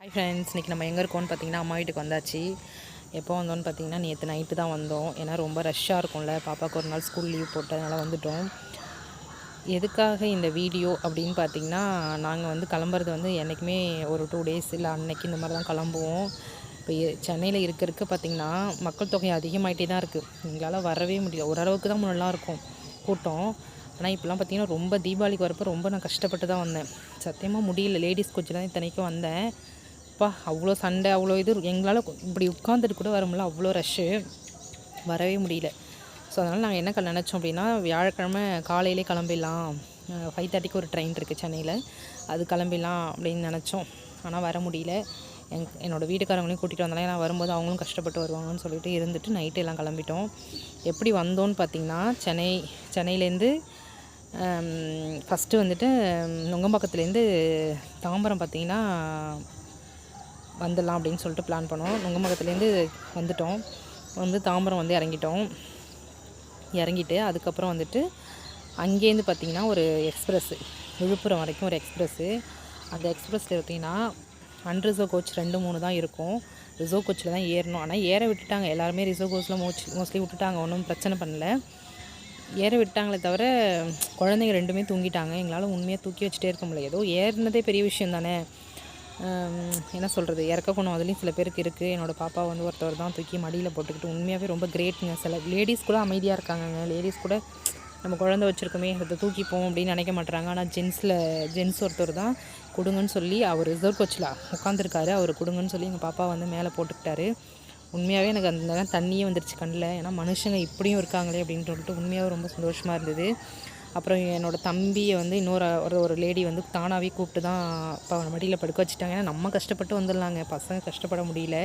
Hi friends இன்றைக்கி நம்ம எங்கே இருக்கோம்னு பார்த்தீங்கன்னா அம்மா வீட்டுக்கு வந்தாச்சு. எப்போ வந்தோம்னு பார்த்தீங்கன்னா நேற்று நைட்டு தான் வந்தோம். ஏன்னா ரொம்ப ரஷ்ஷாக இருக்கும்ல. பாப்பாவுக்கு ஒரு நாள் ஸ்கூல் லீவ் போட்டதுனால வந்துட்டோம். எதுக்காக இந்த வீடியோ அப்படின்னு பார்த்தீங்கன்னா நாங்கள் வந்து கிளம்புறது வந்து என்றைக்குமே ஒரு டூ டேஸ் இல்லை அன்னைக்கு இந்த மாதிரி தான் கிளம்புவோம். இப்போ சென்னையில் இருக்க இருக்க பார்த்திங்கன்னா மக்கள் தொகை அதிகமாகிட்டே தான் இருக்குது எங்களால் வரவே முடியல. ஓரளவுக்கு தான் முன்னெல்லாம் இருக்கும் கூட்டம். ஆனால் இப்போலாம் பார்த்திங்கன்னா ரொம்ப தீபாவளிக்கு வரப்போ ரொம்ப நான் கஷ்டப்பட்டு தான் வந்தேன். சத்தியமாக முடியல. லேடிஸ் கோச்சில் தான் இத்தனைக்கும் வந்தேன். அப்பா அவ்வளோ சண்டை அவ்வளோ இது எங்களால் இப்படி உட்காந்துட்டு கூட வர முடியல. அவ்வளோ ரஷ்ஷு வரவே முடியல. ஸோ அதனால் நாங்கள் என்ன க- நினச்சோம் அப்படின்னா வியாழக்கிழமை காலையிலே கிளம்பிடலாம். ஃபைவ் தேர்ட்டிக்கு ஒரு ட்ரெயின் இருக்குது சென்னையில். அது கிளம்பிடலாம் அப்படின்னு நினச்சோம். ஆனால் வர முடியல. எங் என்னோடய வீட்டுக்காரங்களையும் கூட்டிகிட்டு வந்தாலும் ஏன்னா வரும்போது அவங்களும் கஷ்டப்பட்டு வருவாங்கன்னு சொல்லிட்டு இருந்துட்டு நைட்டு எல்லாம் கிளம்பிட்டோம். எப்படி வந்தோன்னு பார்த்தீங்கன்னா சென்னை சென்னையிலேருந்து ஃபஸ்ட்டு வந்துட்டு நுங்கம்பாக்கத்துலேருந்து தாம்பரம் பார்த்தீங்கன்னா வந்துடலாம் அப்படின்னு சொல்லிட்டு பிளான் பண்ணோம். நுங்கமகத்துலேருந்து வந்துட்டோம். வந்து தாம்பரம் வந்து இறங்கிட்டோம். இறங்கிட்டு அதுக்கப்புறம் வந்துட்டு அங்கேருந்து பார்த்திங்கன்னா ஒரு எக்ஸ்பிரஸ்ஸு விழுப்புரம் வரைக்கும் ஒரு எக்ஸ்பிரஸ்ஸு அந்த எக்ஸ்பிரஸில் பார்த்தீங்கன்னா அன்ரிசர்வ் கோச் ரெண்டு மூணு தான் இருக்கும். ரிசர்வ் கோச்சில் தான் ஏறணும். ஆனால் ஏற விட்டுட்டாங்க. எல்லாருமே ரிசர்வ் கோச்சில் மோச் மோஸ்ட்லி விட்டுட்டாங்க. ஒன்றும் பிரச்சனை பண்ணல. ஏற விட்டாங்களே தவிர குழந்தைங்க ரெண்டுமே தூங்கிட்டாங்க. எங்களால் உண்மையாக தூக்கி வச்சுட்டே இருக்க முடியல. ஏதோ ஏறினதே பெரிய விஷயம் தானே என்ன சொல்கிறது இறக்க குணம் அதுலேயும் சில பேருக்கு இருக்குது என்னோடய பாப்பா வந்து ஒருத்தவர் தான் தூக்கி மடியில் போட்டுக்கிட்டு உண்மையாகவே ரொம்ப கிரேட்டுங்க. சில லேடிஸ் கூட அமைதியாக இருக்காங்கங்க. லேடிஸ் கூட நம்ம குழந்த வச்சுருக்கோமே அதை தூக்கிப்போம் அப்படின்னு நினைக்க மாட்டுறாங்க ஆனால் ஜென்ஸில் ஜென்ஸ் ஒருத்தர் தான் கொடுங்கன்னு சொல்லி அவர் ரிசர்வ் கோச்சில் உட்காந்துருக்காரு அவர் கொடுங்கன்னு சொல்லி எங்கள் பாப்பா வந்து மேலே போட்டுக்கிட்டாரு. உண்மையாகவே எனக்கு அந்த தண்ணியே வந்துருச்சு கண்ணில். ஏன்னா மனுஷங்க இப்படியும் இருக்காங்களே அப்படின்னு சொல்லிட்டு உண்மையாகவே ரொம்ப சந்தோஷமாக இருந்தது. அப்புறம் என்னோடய தம்பியை வந்து இன்னொரு ஒரு ஒரு லேடி வந்து தானாகவே கூப்பிட்டு தான் இப்போ மடியில் படுக்க வச்சுட்டாங்க. ஏன்னா நம்ம கஷ்டப்பட்டு வந்துடலாங்க. பசங்க கஷ்டப்பட முடியல.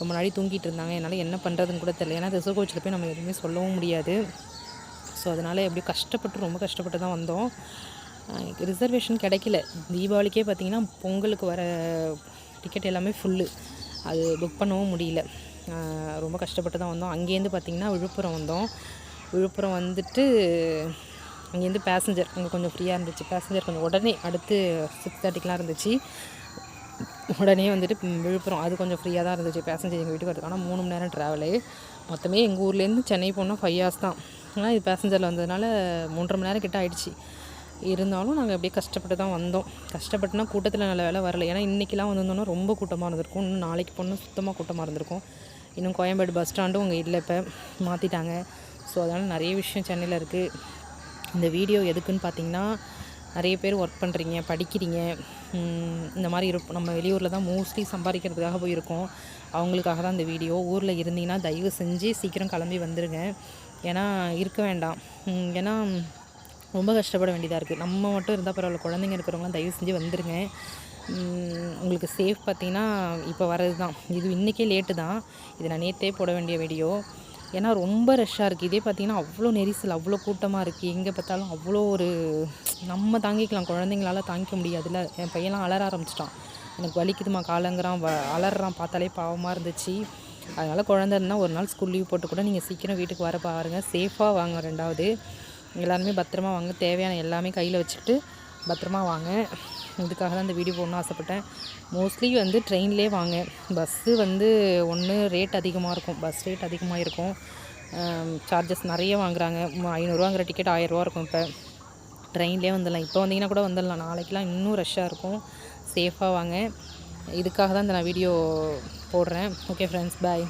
ரொம்ப நாளை தூங்கிட்டு இருந்தாங்க. என்னால் என்ன பண்ணுறதுன்னு கூட தெரியல. ஏன்னா ரிசர்வ் கோச்சில் போய் நம்ம எதுவுமே சொல்லவும் முடியாது. ஸோ அதனால் எப்படியோ கஷ்டப்பட்டு ரொம்ப கஷ்டப்பட்டு தான் வந்தோம். ரிசர்வேஷன் கிடைக்கல. தீபாவளிக்கே பார்த்திங்கன்னா பொங்கலுக்கு வர டிக்கெட் எல்லாமே ஃபுல்லு அது புக் பண்ணவும் முடியல. ரொம்ப கஷ்டப்பட்டு தான் வந்தோம். அங்கேருந்து பார்த்திங்கன்னா விழுப்புரம் வந்தோம். விழுப்புரம் வந்துட்டு அங்கேருந்து பேசஞ்சர் அங்கே கொஞ்சம் ஃப்ரீயாக இருந்துச்சு. பேசஞ்சர் கொஞ்சம் உடனே அடுத்து சிக்ஸ் தேர்ட்டிக்கெலாம் இருந்துச்சு. உடனே வந்துட்டு விழுப்புரம். அது கொஞ்சம் ஃப்ரீயாக தான் இருந்துச்சு. பேசஞ்சர் எங்கள் வீட்டுக்கு வரதுக்கு ஆனால் மூணு மணி நேரம் ட்ராவலு மொத்தமே எங்கள் ஊர்லேருந்து சென்னை போனால் ஃபைவ் ஹவர்ஸ் தான். ஆனால் இது பேசஞ்சரில் வந்ததுனால மூன்றரை மணி நேரம் கிட்ட ஆகிடுச்சு இருந்தாலும் நாங்கள் அப்படியே கஷ்டப்பட்டு தான் வந்தோம். கஷ்டப்பட்டுனா கூட்டத்தில் நல்ல வேலை வரல. ஏன்னா இன்றைக்கெலாம் வந்திருந்தோம்னா ரொம்ப கூட்டமாக இருந்திருக்கும். இன்னும் நாளைக்கு போனால் சுத்தமாக கூட்டமாக இருந்திருக்கும். இன்னும் கோயம்பேடு பஸ் ஸ்டாண்டும் அங்கே இல்லை இப்போ. மாற்றிட்டாங்க ஸோ அதனால் நிறைய விஷயம் சென்னையில் இருக்குது இந்த வீடியோ எதுக்குன்னு பார்த்தீங்கன்னா நிறைய பேர் ஒர்க் பண்ணுறீங்க படிக்கிறீங்க இந்த மாதிரி இருப்போம் நம்ம வெளியூரில் தான் மோஸ்ட்லி சம்பாதிக்கிறதுக்காக போயிருக்கோம். அவங்களுக்காக தான் இந்த வீடியோ. ஊரில் இருந்தீங்கன்னா தயவு செஞ்சு சீக்கிரம் கிளம்பி வந்துடுங்க ஏன்னா இருக்க வேண்டாம். ஏன்னா ரொம்ப கஷ்டப்பட வேண்டியதாக இருக்குது நம்ம மட்டும் இருந்தால் பரவாயில்ல. குழந்தைங்க இருக்கிறவங்களாம் தயவு செஞ்சு வந்துடுங்க உங்களுக்கு சேஃப் பார்த்தீங்கன்னா இப்போ வர்றது தான் இது இன்றைக்கே லேட்டு தான். இது நான் நேற்றே போட வேண்டிய வீடியோ ஏன்னா ரொம்ப ரஷ்ஷாக இருக்குது இதே பார்த்தீங்கன்னா அவ்வளோ நெரிசல் அவ்வளோ கூட்டமாக இருக்குது எங்கே பார்த்தாலும் அவ்வளோ ஒரு நம்ம தாங்கிக்கலாம். குழந்தைங்களால தாங்கிக்க முடியாதுல்ல. என் பையன்லாம் அலற ஆரம்பிச்சிட்டான். எனக்கு வலிக்குதுமா காலங்கிறான் வ அலறான் பார்த்தாலே பாவமாக இருந்துச்சு. அதனால் குழந்த இருந்தால் ஒரு நாள் ஸ்கூல் லீவ் போட்டு கூட நீங்கள் சீக்கிரம் வீட்டுக்கு வர பாருங்கள் சேஃபாக வாங்க ரெண்டாவது. எல்லாருமே பத்திரமா வாங்க. தேவையான எல்லாமே கையில் வச்சுக்கிட்டு பத்திரமா வாங்க. இதுக்காக தான் இந்த வீடியோ போடணும்னு ஆசைப்பட்டேன். மோஸ்ட்லி வந்து ட்ரெயின்லேயே வாங்க. பஸ்ஸு வந்து ஒன்று ரேட் அதிகமாக இருக்கும். பஸ் ரேட் அதிகமாக இருக்கும். சார்ஜஸ் நிறைய வாங்குறாங்க. ஐநூறுரூவாங்கிற டிக்கெட் ஆயிரரூவா இருக்கும் இப்போ. ட்ரெயின்லேயே வந்துடலாம். இப்போ வந்தீங்கன்னா கூட வந்துடலாம். நாளைக்கெலாம் இன்னும் ரஷ்ஷாக இருக்கும். சேஃபாக வாங்க. இதுக்காக தான் இந்த நான் வீடியோ போடுறேன். Okay friends bye